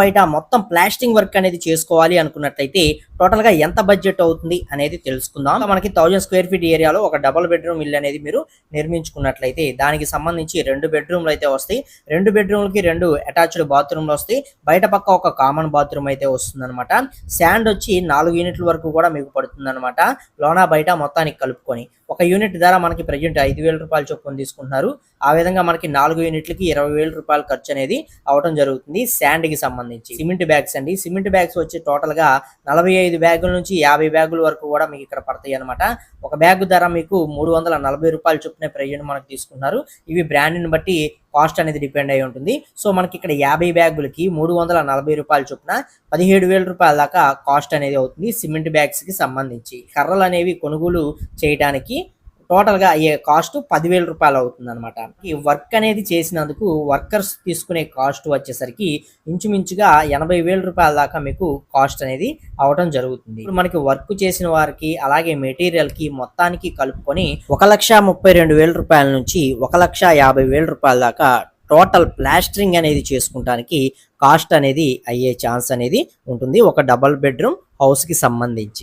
బయట మొత్తం plastering work అనేది చేసుకోవాలి అనుకున్నట్లయితే టోటల్గా ఎంత బడ్జెట్ అవుతుంది అనేది తెలుసుకుందాం. మనకి థౌజండ్ స్క్వేర్ ఫీట్ ఏరియాలో ఒక డబుల్ బెడ్రూమ్ ఇల్లు అనేది మీరు నిర్మించుకున్నట్లయితే దానికి సంబంధించి రెండు బెడ్రూమ్లు అయితే వస్తాయి. రెండు బెడ్రూమ్లకి రెండు అటాచ్డ్ బాత్రూమ్లు వస్తాయి. బయట పక్క ఒక కామన్ బాత్రూమ్ అయితే వస్తుంది అనమాట శాండ్ వచ్చి నాలుగు యూనిట్ల వరకు కూడా మీకు పడుతుంది అనమాట లోన బయట మొత్తానికి కలుపుకొని ఒక యూనిట్ ధర మనకి ప్రజెంట్ ఐదు వేల రూపాయలు చొప్పున తీసుకుంటున్నారు. ఆ విధంగా మనకి నాలుగు యూనిట్లకి ఇరవై వేల రూపాయల ఖర్చు అనేది అవడం జరుగుతుంది. శాండ్కి కి సంబంధించి. సిమెంట్ బ్యాగ్స్ అండి. సిమెంట్ బ్యాగ్స్ వచ్చి టోటల్గా నలభై ఐదు బ్యాగుల నుంచి యాభై బ్యాగుల వరకు కూడా మీకు ఇక్కడ పడతాయి అనమాట ఒక బ్యాగ్ ధర మీకు మూడు వందల నలభై రూపాయల చొప్పున ప్రయోజనం మనకు తీసుకున్నారు ఇవి బ్రాండ్ని బట్టి కాస్ట్ అనేది డిపెండ్ అయి ఉంటుంది. సో మనకి ఇక్కడ యాభై బ్యాగులకి మూడు వందల నలభై రూపాయల చొప్పున పదిహేడు వేల రూపాయల దాకా కాస్ట్ అనేది అవుతుంది సిమెంట్ బ్యాగ్స్కి సంబంధించి. కర్రలు అనేవి కొనుగోలు చేయడానికి టోటల్గా అయ్యే కాస్ట్ పదివేల రూపాయలు అవుతుంది అనమాట ఈ వర్క్ అనేది చేసినందుకు వర్కర్స్ తీసుకునే కాస్ట్ వచ్చేసరికి ఇంచుమించుగా ఎనభై వేల రూపాయల దాకా మీకు కాస్ట్ అనేది అవడం జరుగుతుంది. ఇప్పుడు మనకి వర్క్ చేసిన వారికి అలాగే మెటీరియల్కి మొత్తానికి కలుపుకొని ఒక లక్ష ముప్పై రెండు వేల రూపాయల నుంచి ఒక లక్ష యాభై వేల రూపాయల దాకా టోటల్ ప్లాస్టరింగ్ అనేది చేసుకుంటానికి కాస్ట్ అనేది అయ్యే ఛాన్స్ అనేది ఉంటుంది. ఒక డబల్ బెడ్రూమ్ హౌస్కి సంబంధించి.